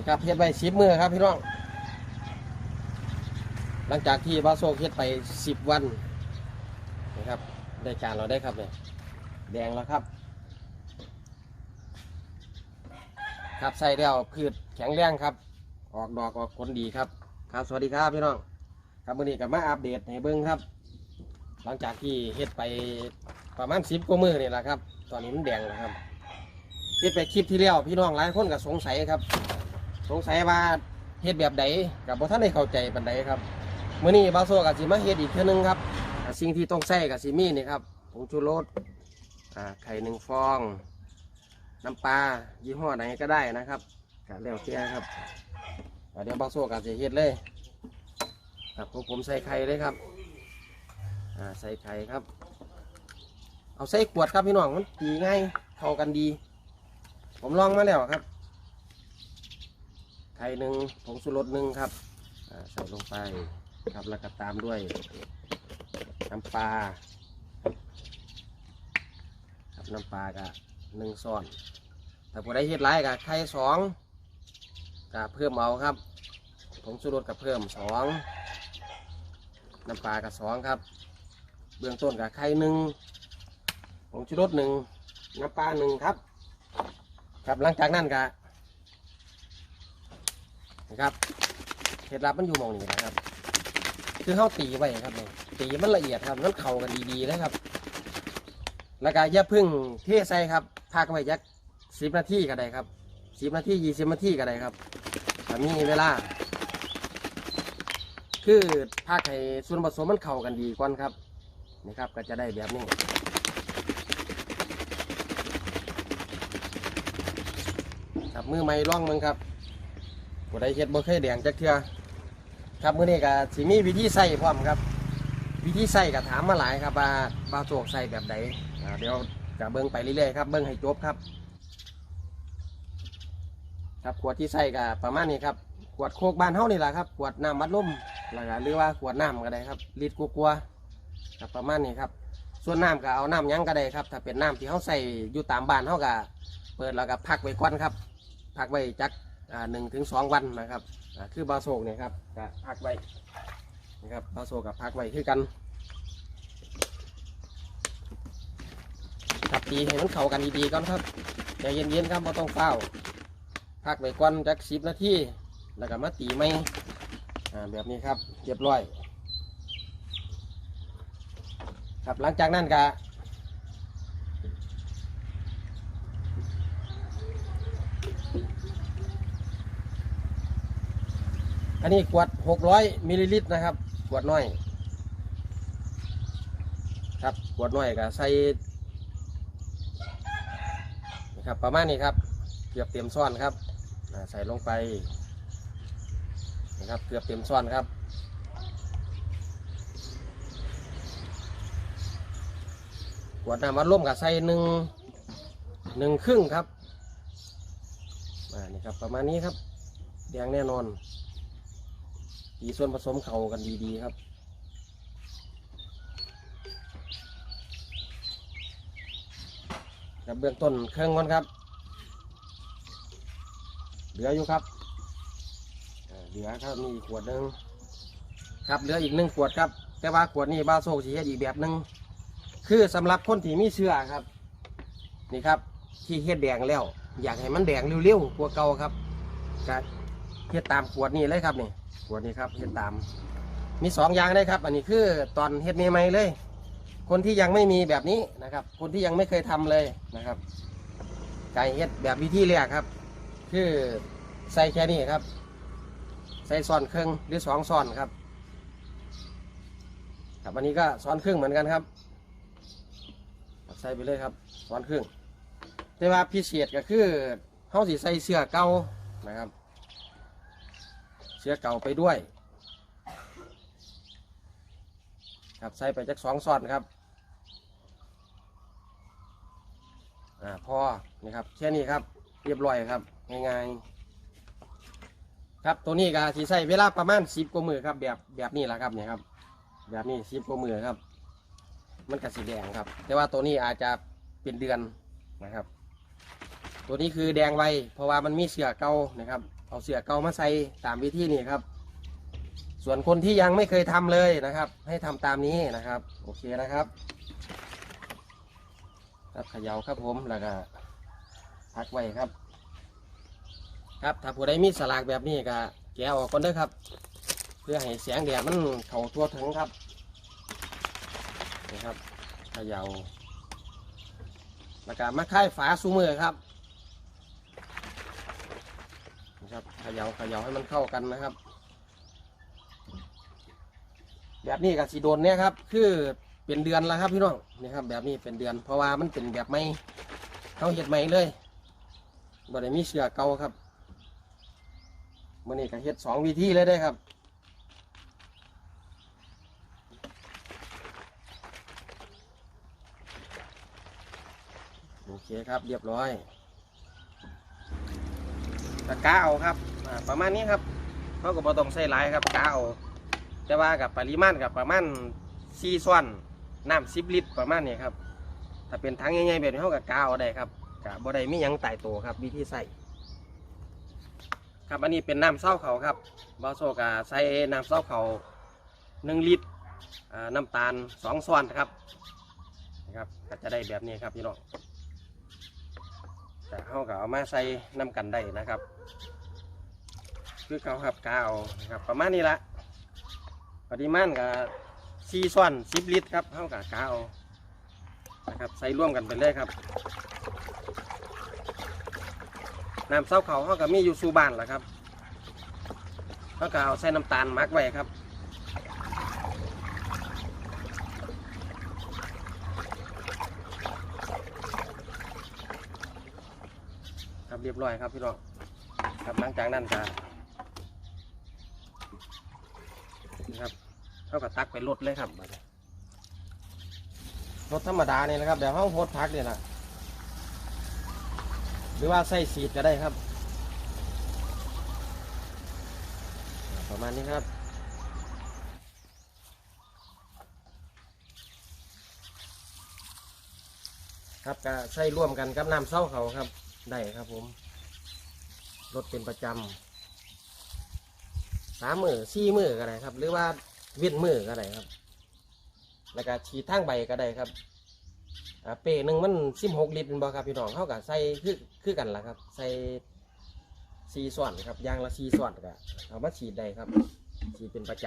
นี่ครับเฮ็ดไว้สิบมือครับพี่น้อง หลังจากที่บาโซเฮ็ดไปสิบวันนะครับ ได้การเราได้ครับเนี่ยแดงแล้วครับ ครับใส่แล้วพืชแข็งแรงครับ ออกดอกออกผลดีครับ ครับสวัสดีครับพี่น้อง ครับวันนี้กับมาอัปเดตให้เบิ้งครับ หลังจากที่เฮ็ดไปประมาณสิบกว่ามือนี่แหละครับ ตอนนี้มันแดงแล้วครับเฮ็ดไปคลิปที่แล้วพี่น้องหลายคนก็สงสัยครับ สงสัยว่าเฮ็ดแบบใดกับบ่ท่านได้เข้าใจปานใดครับมื้อนี้บาโซกับสิมาเฮ็ดอีกเทื่อนึงครับ สิ่งที่ต้องใส่กับสิมีนี่ครับผงชูรสอ่าไข่หนึ่งฟอง น้ำปลายี่ห้อไหนก็ได้นะครับก็แล้วแต่ครับเดี๋ยวบาโซกับสิเฮ็ดเลยครับของผมใส่ไข่เลยครับอ่าใส่ไข่ครับ เอาใส่ขวดครับพี่น้องมันตีง่ายเข้ากันดี ผมลองมาแล้วครับ ไข่หนึ่งผงชูรสหนึ่งครับใส่ลงไปครับแล้วก็ตามด้วยน้ำปลาครับน้ำปลาก็หนึ่งช้อนถ้าผู้ใดเฮ็ดไรก็ไข่สองก็เพิ่มเอาครับผงชูรสก็เพิ่มสองน้ำปลาก็สองครับ เบื้องต้นก็ไข่หนึ่งผงชูรสหนึ่งน้ำปลาหนึ่งครับ ครับหลังจากนั้นก็ นะครับเคล็ดลับมันอยู่มองนี้นะครับ คือเข้าตีไว้ครับเนี่ยตีมันละเอียดครับมันเข้ากันดีๆนะครับ แล้วก็อย่าพึ่งเทใส่ครับพักไว้จักสิบนาทีก็ได้ครับสิบนาทียี่สิบนาทีก็ได้ครับถ้ามีเวลา คือพักให้ส่วนผสมมันเข้ากันดีก่อนครับนี่ครับก็จะได้แบบนี้ครับมือไม้ร่องมึงครับ บ่ได้เฮ็ดบ่เคยแดงจักเทื่อครับมื้อนี้ก็สิมีวิธีใส่พร้อมครับ วิธีใส่ก็ถามมาหลายครับว่าบ่าวโจกใส่แบบใดอ่าเดี๋ยวจะเบิ่งไปเรื่อยๆครับเบิ่งให้จบครับ ครับขวดที่ใส่ก็ประมาณนี้ครับขวดโคกบ้านเฮานี่แหละครับขวดน้ำมัดลมแล้วก็หรือว่าขวดน้ำก็ได้ครับลิตรกลัวๆครับประมาณนี้ครับ ส่วนน้ำก็เอาน้ำยังก็ได้ครับ ถ้าเป็นน้ำที่เฮาใส่อยู่ตามบ้านเฮาก็เปิดแล้วก็พักไว้ก่อนครับพักไว้จัก หนึ่งถึงสองวันนะครับคือบาโซกเนี่ยครับก็พักไว้นะครับบาโซกกับพักไว้คือกันครับตีให้มันเข้ากันดีๆก่อนครับใจเย็นๆครับไม่ต้องเฝ้าพักไว้ก่อนจักสิบนาทีแล้วก็มาตีไม่แบบนี้ครับเรียบร้อย ครับหลังจากนั้นก็ อันนี้ขวด600มิลลิลิตรนะครับขวดน้อย ครับขวดน้อยก็ใส่นะครับประมาณนี้ครับ เกือบเต็มซ้อนครับใส่ลงไปนะครับเกือบเต็มซ้อนครับขวดน้ำมันร่วมกับใส่หนึ่งหนึ่งครึ่งครับอ่านี่ครับประมาณนี้ครับแดงแน่นอน ตีส่วนผสมเข้ากันดีๆครับกับเบื้องต้นเครื่องก่อนครับ เหลืออยู่ครับเหลือครับมีขวดหนึ่งครับเหลืออีกหนึ่งขวดครับ แต่ว่าขวดนี้บาโซกสีเฮ็ดอีกแบบหนึ่งคือสำหรับคนที่มีเชื้อครับ นี่ครับที่เฮ็ดแดงแล้ว อยากให้มันแดงเร็วๆกว่าเก่าครับก็เฮ็ดตามขวดนี้เลยครับนี่ วดนี้ครับเฮ็ดตาม มีสองอย่างเลยครับ อันนี้คือตอนเฮ็ดใหม่ๆเลย คนที่ยังไม่มีแบบนี้นะครับ คนที่ยังไม่เคยทำเลยนะครับไก่เฮ็ดแบบวิธีแรกครับ คือใส่แค่นี้ครับ ใส่ซ้อนครึ่งหรือสองซ้อนครับ ครับอันนี้ก็ซ้อนครึ่งเหมือนกันครับใส่ไปเลยครับซ้อนครึ่งแต่ว่าพิเศษก็คือเฮาสิใส่เสื้อเก่านะครับ เสื้อเก่าไปด้วย ครับใส่ไปจักสองซอนครับอ่าพอนี่ครับแค่นี้ครับเรียบร้อยครับง่ายๆครับตัวนี้ก็สีใส่เวลาประมาณสิบกว่ามือครับแบบแบบนี้แหละครับเนี่ยครับแบบนี้สิบกว่ามือครับ มันก็สีแดงครับ แต่ว่าตัวนี้อาจจะเป็นเดือนนะครับ ตัวนี้คือแดงไวเพราะว่ามันมีเสือเก่านะครับ เอาเสือเก่ามาใส่ตามวิธีนี้ครับ ส่วนคนที่ยังไม่เคยทำเลยนะครับ ให้ทำตามนี้นะครับ โอเคนะครับ ครับเขย่าครับผมแล้วก็พักไว้ครับ ครับถ้าผู้ใดมีสลากแบบนี้ก็แกะออกก่อนเด้อครับ เพื่อให้แสงแดดมันเข้าทั่วถึงครับนี่ครับเขย่าแล้วก็มาค่ายฝาสูมือครับนะ ครับเขย่าเขย่าให้มันเข้ากันนะครับ แบบนี้กับสีโดนเนี่ยครับ คือเป็นเดือนแล้วครับพี่น้องนี่ครับ แบบนี้เป็นเดือน เพราะว่ามันเป็นแบบไม่เขาเห็ดใหม่เลยบ่ได้มีเสือเก่าครับมื่อนี้ก็เฮ็ดสองวิธีเลยได้ครับโอเคครับเรียบร้อย ตะกาเอาครับประมาณนี้ครับเขาก็บ่ต้องใส่หลายครับกาเอาแต่ว่ากับปริมาณกับประมาณสี่ส่วนน้ำสิบลิตรประมาณนี้ครับถ้าเป็นถังใหญ่ๆแบบนี้เขากับกาเอาได้ครับกะบ่ได้มียังตายตัวครับวิธีใส่ครับอันนี้เป็นน้ำเศร้าเขาครับบาโซกะใส่น้ำเศร้าเขาหนึ่งลิตรน้ำตาลสองส่วนครับนะครับก็จะได้แบบนี้ครับพี่น้อง แต่เขาก็เอามาใส่น้ำกันได้นะครับ คือเขาครับกาวนะครับประมาณนี้ละปริมาณกับสี่ส่วนสิบลิตรครับเขากับกาวนะครับใส่ร่วมกันไปเลยครับน้ำเส้าเขาเขาก็มีอยู่สูบานแหละครับเขาก็เอาใส่น้ำตาลมักไว้ครับ ค ร้อยครับพี่น้องครับหลังจากนั้นก็นะครับเขาก็ตักไปรถเลยครับบัดนี้รถธรรมดาเนี่ยนะครับเดี๋ยวห้องโพดพักเนี่ยนะหรือว่าใส่สีดก็ได้ครับ ประมาณนี้ครับครับก็ใส่ร่วมกันกับน้ำเศร้าเขาครับ ได้ครับผม รถเป็นประจำสามมือสี่มือก็ได้ครับ หรือว่าเวียนมือก็ได้ครับ แล้วก็ฉีดทางใบก็ได้ครับอ่าเปรหนึ่งมันสิบหกลิตรเป็นบ่ครับพี่น้องเขากับใส่คือคือกันละครับ ใส่ซีส่วนครับยางละซีส่วนก็เอามาฉีดได้ครับ ฉีดเป็นประจ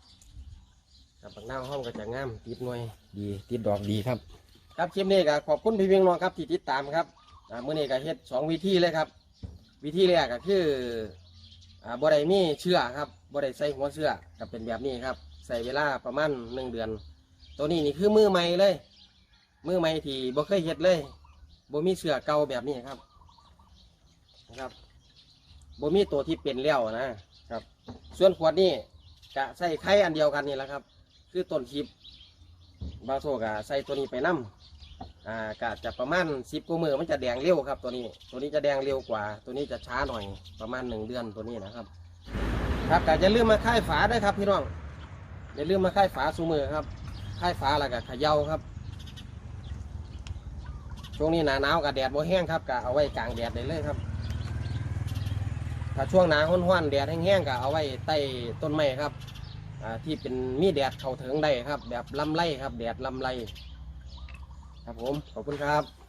ำครับบางหน้าห้องก็จะงามติดหน่วยดีติดดอกดีครับ ครับคลิปนี้ก็ขอบคุณพี่เพียงน้องครับที่ติดตามครับอ่ามื่อนี้ก็เฮ็ดสองวิธีเลยครับ วิธีแรกก็คืออ่าบ่ได้มีเชื่อครับบ่ได้ใส่หัวเชือก็เป็นแบบนี้ครับ ใส่เวลาประมาณหนึ่งเดือน ตัวนี้นี่คือมือใหม่เลย มือใหม่ที่บ่เคยเฮ็ดเลยบ่มีเชื่อเก่าแบบนี้ครับนะครับบ่มีตัวที่เป็นแล้วนะครับ ส่วนขวดนี้จะใส่ไข่อันเดียวกันนี่แหละครับ คือต้นคลิปบาโซกะใส่ตัวนี้ไปนํ อ่ากะจะประมาณสิบกว่ามือมันจะแดงเร็วครับตัวนี้ ตัวนี้จะแดงเร็วกว่า ตัวนี้จะช้าหน่อยประมาณหนึ่งเดือนตัวนี้นะครับ ครับกะจะลืมมาค่ายฝาด้วยครับพี่น้องอย่าลืมมาค่ายฝาสูมือครับค่ายฝาแล้วก็ขย่าครับ ช่วงนี้หนาหนาวกับแดดบ่แห้งครับกะเอาไว้กลางแดดได้เลยครับถ้าช่วงหนาห้อนๆแดดแห้งๆก็เอาไว้ใต้ต้นไม้ครับอ่าที่เป็นมีแดดเข้าถึงได้ครับ แบบลำไรครับ แดดลำไร ครับผม ขอบคุณครับ